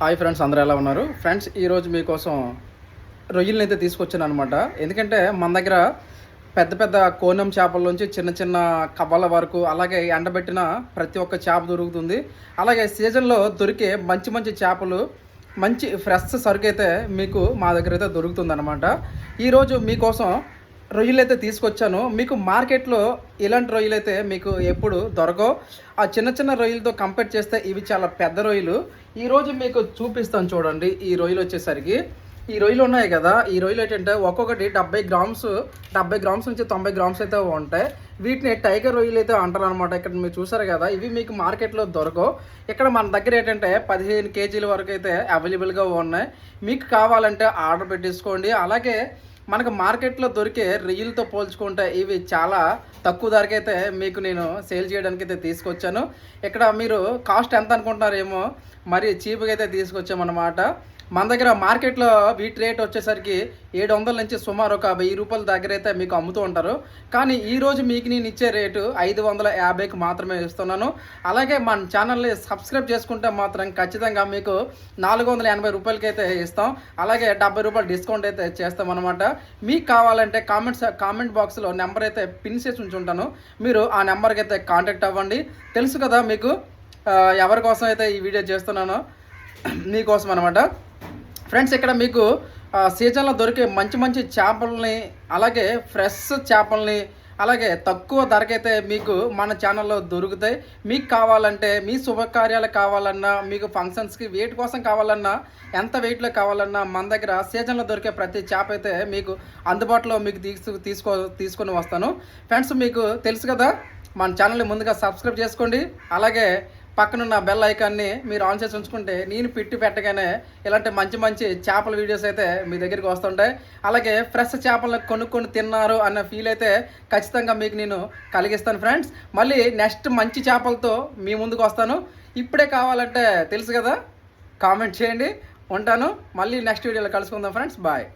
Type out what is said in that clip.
Hi friends అందరూ ఎలా ఉన్నారు? ఫ్రెండ్స్ ఈరోజు మీకోసం రొయ్యలను అయితే తీసుకొచ్చాను అనమాట ఎందుకంటే మన దగ్గర పెద్ద పెద్ద కోనం చేపల నుంచి చిన్న చిన్న కవ్వల వరకు అలాగే ఎండబెట్టిన ప్రతి ఒక్క చేప దొరుకుతుంది. అలాగే సీజన్లో దొరికే మంచి మంచి చేపలు మంచి ఫ్రెష్ సరుకు అయితే మీకు మా దగ్గర అయితే దొరుకుతుంది అనమాట ఈరోజు మీకోసం రొయ్యలు అయితే తీసుకొచ్చాను. మీకు మార్కెట్లో ఇలాంటి రొయ్యలు అయితే మీకు ఎప్పుడు దొరకవు. ఆ చిన్న చిన్న రొయ్యలతో కంపేర్ చేస్తే ఇవి చాలా పెద్ద రొయ్యలు. ఈరోజు మీకు చూపిస్తాను చూడండి ఈ రొయ్యలు వచ్చేసరికి. ఈ రొయ్యలు ఉన్నాయి కదా ఈ రొయ్యలు ఏంటంటే ఒక్కొక్కటి డెబ్బై గ్రామ్స్ డెబ్బై గ్రామ్స్ నుంచి తొంభై గ్రామ్స్ అయితే ఉంటాయి. వీటిని టైగర్ రొయ్యలు అయితే అంటారు అనమాట ఇక్కడ మీరు చూసారు కదా ఇవి మీకు మార్కెట్లో దొరకవు. ఇక్కడ మన దగ్గర ఏంటంటే పదిహేను కేజీల వరకు అయితే అవైలబుల్గా ఉన్నాయి. మీకు కావాలంటే ఆర్డర్ పెట్టేసుకోండి. అలాగే మనకు మార్కెట్లో దొరికే రొయ్యలతో పోల్చుకుంటే ఇవి చాలా తక్కువ ధరకైతే మీకు నేను సేల్ చేయడానికి అయితే తీసుకొచ్చాను. ఇక్కడ మీరు కాస్ట్ ఎంత అనుకుంటున్నారేమో మరి చీప్గా అయితే తీసుకొచ్చామన్నమాట. మన దగ్గర మార్కెట్లో వీటి రేట్ వచ్చేసరికి ఏడు వందల నుంచి సుమారు ఒక వెయ్యి రూపాయల దగ్గర అయితే మీకు అమ్ముతూ ఉంటారు. కానీ ఈరోజు మీకు నేను ఇచ్చే రేటు ఐదు వందల యాభైకి మాత్రమే ఇస్తున్నాను. అలాగే మన ఛానల్ని సబ్స్క్రైబ్ చేసుకుంటే మాత్రం ఖచ్చితంగా మీకు నాలుగు వందల ఎనభై రూపాయలకి అయితే ఇస్తాం. అలాగే డెబ్బై రూపాయలు డిస్కౌంట్ అయితే చేస్తామన్నమాట. మీకు కావాలంటే కామెంట్స్ కామెంట్ బాక్స్లో నెంబర్ అయితే పిన్ చేసి ఉంచుంటాను మీరు ఆ నెంబర్కి అయితే కాంటాక్ట్ అవ్వండి. తెలుసు కదా మీకు ఎవరి కోసం అయితే ఈ వీడియో చేస్తున్నానో మీకోసం అనమాట ఫ్రెండ్స్ ఇక్కడ మీకు సీజన్లో దొరికే మంచి మంచి చేపల్ని అలాగే ఫ్రెష్ చేపల్ని అలాగే తక్కువ ధరకైతే మీకు మన ఛానల్లో దొరుకుతాయి. మీకు కావాలంటే మీ శుభకార్యాలు కావాలన్నా మీకు ఫంక్షన్స్కి వెయిట్ కోసం కావాలన్నా ఎంత వెయిట్లో కావాలన్నా మన దగ్గర సీజన్లో దొరికే ప్రతి చేప అయితే మీకు అందుబాటులో మీకు తీసు తీసుకో తీసుకొని వస్తాను. ఫ్రెండ్స్ మీకు తెలుసు కదా మన ఛానల్ని ముందుగా సబ్స్క్రైబ్ చేసుకోండి. అలాగే పక్కనున్న బెల్ ఐకాన్ని మీరు ఆన్ చేసి ఉంచుకుంటే నేను పెట్టి పెట్టగానే ఇలాంటి మంచి మంచి చేపల వీడియోస్ అయితే మీ దగ్గరికి వస్తుంటాయి. అలాగే ఫ్రెష్ చేపలను కొనుక్కొని తిన్నారు అన్న ఫీల్ అయితే ఖచ్చితంగా మీకు నేను కలిగిస్తాను ఫ్రెండ్స్ మళ్ళీ నెక్స్ట్ మంచి చేపలతో మీ ముందుకు వస్తాను. ఇప్పుడే కావాలంటే తెలుసు కదా? కామెంట్ చేయండి. ఉంటాను. మళ్ళీ నెక్స్ట్ వీడియోలో కలుసుకుందాం ఫ్రెండ్స్ బాయ్